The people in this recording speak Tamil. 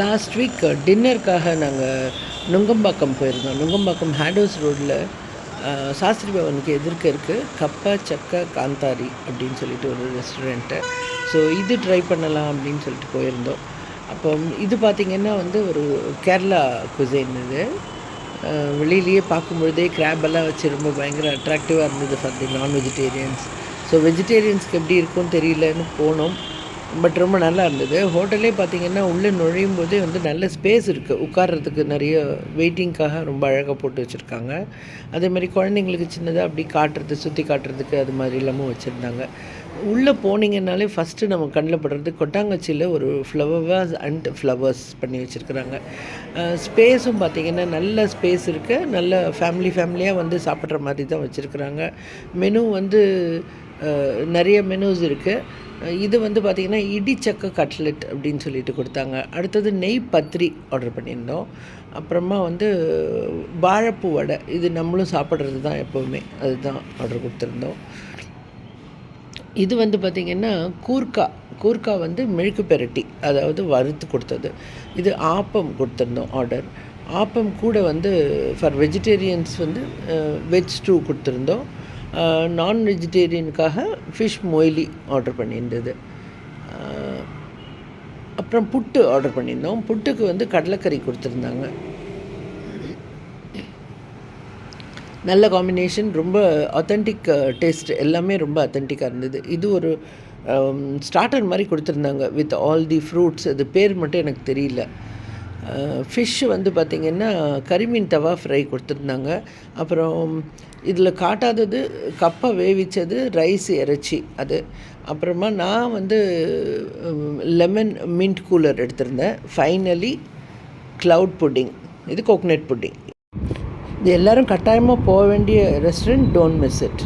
லாஸ்ட் வீக் டின்னருக்காக நாங்கள் நுங்கம்பாக்கம் போயிருந்தோம். நுங்கம்பாக்கம் ஹேடோஸ் ரோட்டில் சாஸ்திரி பவனுக்கு எதிர்க்க இருக்குது கப்பா சக்கா காந்தாரி அப்படின்னு சொல்லிட்டு ஒரு ரெஸ்டாரண்ட்டு ஸோ இது ட்ரை பண்ணலாம் அப்படின்னு சொல்லிட்டு போயிருந்தோம். அப்போ இது பார்த்திங்கன்னா வந்து ஒரு கேரளா குசைன் இது. வெளியிலேயே பார்க்கும்பொழுதே crab எல்லாம் வச்சு ரொம்ப பயங்கர அட்ராக்டிவாக இருந்தது ஃபார் தி நான் வெஜிடேரியன்ஸ் ஸோ வெஜிடேரியன்ஸ்க்கு எப்படி இருக்கும்னு தெரியலன்னு போனோம். பட் ரொம்ப நல்லா இருந்தது. ஹோட்டலே பார்த்தீங்கன்னா உள்ளே நுழையும் போதே வந்து நல்ல ஸ்பேஸ் இருக்குது உட்கார்றதுக்கு நிறைய வெயிட்டிங்க்காக ரொம்ப அழகாக போட்டு வச்சுருக்காங்க. அதே மாதிரி குழந்தைங்களுக்கு சின்னதாக அப்படி காட்டுறது சுற்றி காட்டுறதுக்கு அது மாதிரி எல்லாமும் வச்சுருந்தாங்க. உள்ளே போனீங்கன்னாலே ஃபஸ்ட்டு நம்ம கண்ணில் படுறது கொட்டாங்கச்சியில் ஒரு ஃப்ளவர்ஸ் அண்ட் ஃப்ளவர்ஸ் பண்ணி வச்சுருக்குறாங்க. ஸ்பேஸும் பார்த்தீங்கன்னா நல்ல ஸ்பேஸ் இருக்குது நல்ல ஃபேமிலி ஃபேமிலியாக வந்து சாப்பிட்ற மாதிரி தான் வச்சுருக்குறாங்க. மெனு வந்து நிறைய மெனுஸ் இருக்குது இது வந்து பார்த்திங்கன்னா இடிச்சக்க கட்லெட் அப்படின்னு சொல்லிட்டு கொடுத்தாங்க. அடுத்தது நெய் பத்திரி ஆர்டர் பண்ணியிருந்தோம். அப்புறமா வந்து வாழைப்பூ வடை. இது நம்மளும் சாப்பிட்றது தான் எப்போவுமே. அதுதான் ஆர்டர் கொடுத்துருந்தோம். இது வந்து பார்த்திங்கன்னா கூர்க்கா. கூர்க்கா வந்து மெழுக்கு பெரட்டி அதாவது வறுத்து கொடுத்தது. இது ஆப்பம் கொடுத்துருந்தோம் ஆர்டர் ஆப்பம் கூட வந்து ஃபார் வெஜிடேரியன்ஸ் வந்து வெஜ் ஸ்டூ கொடுத்துருந்தோம். நான் வெஜிடேரியனுக்காக ஃபிஷ் மொய்லி ஆர்டர் பண்ணியிருந்தது. அப்புறம் புட்டு ஆர்டர் பண்ணியிருந்தோம். புட்டுக்கு வந்து கடலைக்கறி கொடுத்துருந்தாங்க. நல்ல காம்பினேஷன் ரொம்ப அத்தன்டிக் டேஸ்ட் எல்லாமே ரொம்ப அத்தன்டிக்காக இருந்தது. இது ஒரு ஸ்டார்டர் மாதிரி கொடுத்துருந்தாங்க. வித் ஆல் தி ஃப்ரூட்ஸ் அது பேர் மட்டும் எனக்கு தெரியல. ஃபிஷ்ஷு வந்து பார்த்திங்கன்னா கரிமீன் தவா ஃப்ரை கொடுத்துருந்தாங்க. அப்புறம் இதில் காட்டாதது கப்பை வேவிச்சது ரைஸ் இறைச்சி அது. அப்புறமா நான் வந்து லெமன் மின்ட் கூலர் எடுத்திருந்தேன். ஃபைனலி க்ளவுட் புட்டிங் இது கோகனட் புட்டிங் இது எல்லோரும் கட்டாயமாக போக வேண்டிய ரெஸ்டாரண்ட் டோன்ட் மிஸ் இட்